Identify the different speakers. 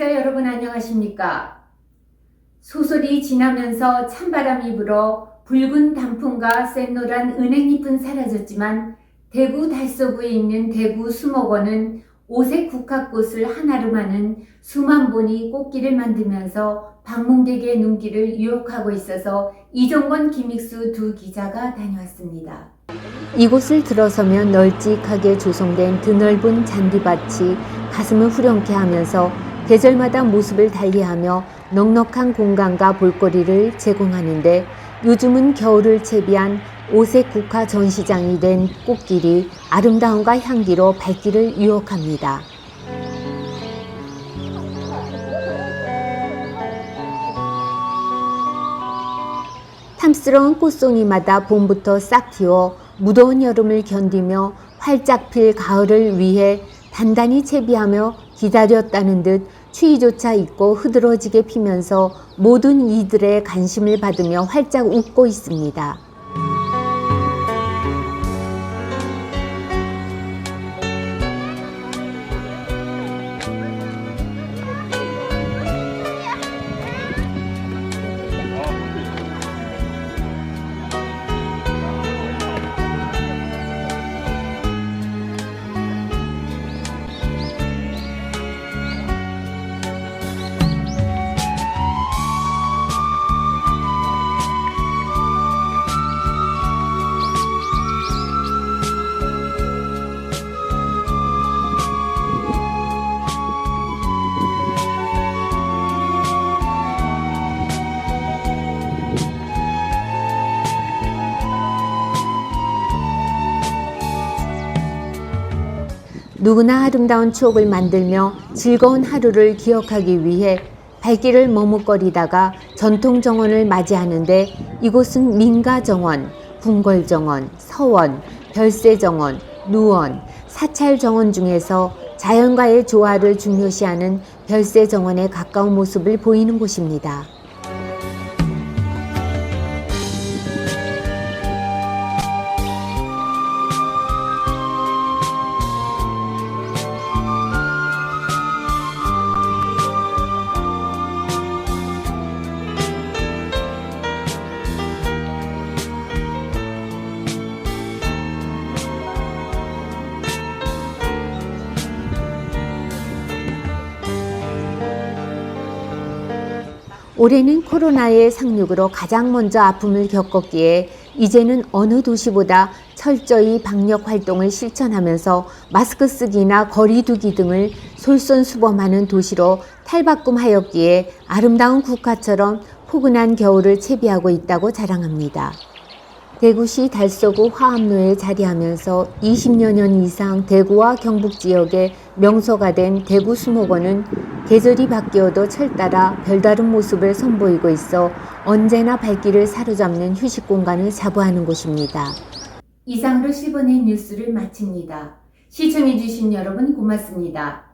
Speaker 1: 시청자 여러분 안녕하십니까? 소설이 지나면서 찬바람이 불어 붉은 단풍과 샛노란 은행잎은 사라졌지만 대구 달서구에 있는 대구 수목원은 오색 국화꽃을 하나로 마는 수만 본이 꽃길을 만들면서 방문객의 눈길을 유혹하고 있어서 이종건 김익수 두 기자가 다녀왔습니다. 이곳을 들어서면 널찍하게 조성된 드넓은 잔디밭이 가슴을 후련케 하면서 계절마다 모습을 달리하며 넉넉한 공간과 볼거리를 제공하는데 요즘은 겨울을 채비한 오색 국화 전시장이 된 꽃길이 아름다움과 향기로 발길을 유혹합니다. 탐스러운 꽃송이마다 봄부터 싹 튀어 무더운 여름을 견디며 활짝 필 가을을 위해 단단히 채비하며 기다렸다는 듯 추위조차 잊고 흐드러지게 피면서 모든 이들의 관심을 받으며 활짝 웃고 있습니다. 누구나 아름다운 추억을 만들며 즐거운 하루를 기억하기 위해 발길을 머뭇거리다가 전통 정원을 맞이하는데 이곳은 민가 정원, 궁궐 정원, 서원, 별세 정원, 누원, 사찰 정원 중에서 자연과의 조화를 중요시하는 별세 정원에 가까운 모습을 보이는 곳입니다. 올해는 코로나의 상륙으로 가장 먼저 아픔을 겪었기에 이제는 어느 도시보다 철저히 방역 활동을 실천하면서 마스크 쓰기나 거리 두기 등을 솔선수범하는 도시로 탈바꿈하였기에 아름다운 국화처럼 포근한 겨울을 채비하고 있다고 자랑합니다. 대구시 달서구 화암로에 자리하면서 20여 년 이상 대구와 경북 지역의 명소가 된 대구 수목원은 계절이 바뀌어도 철 따라 별다른 모습을 선보이고 있어 언제나 발길을 사로잡는 휴식 공간을 자부하는 곳입니다. 이상으로 10원의 뉴스를 마칩니다. 시청해주신 여러분 고맙습니다.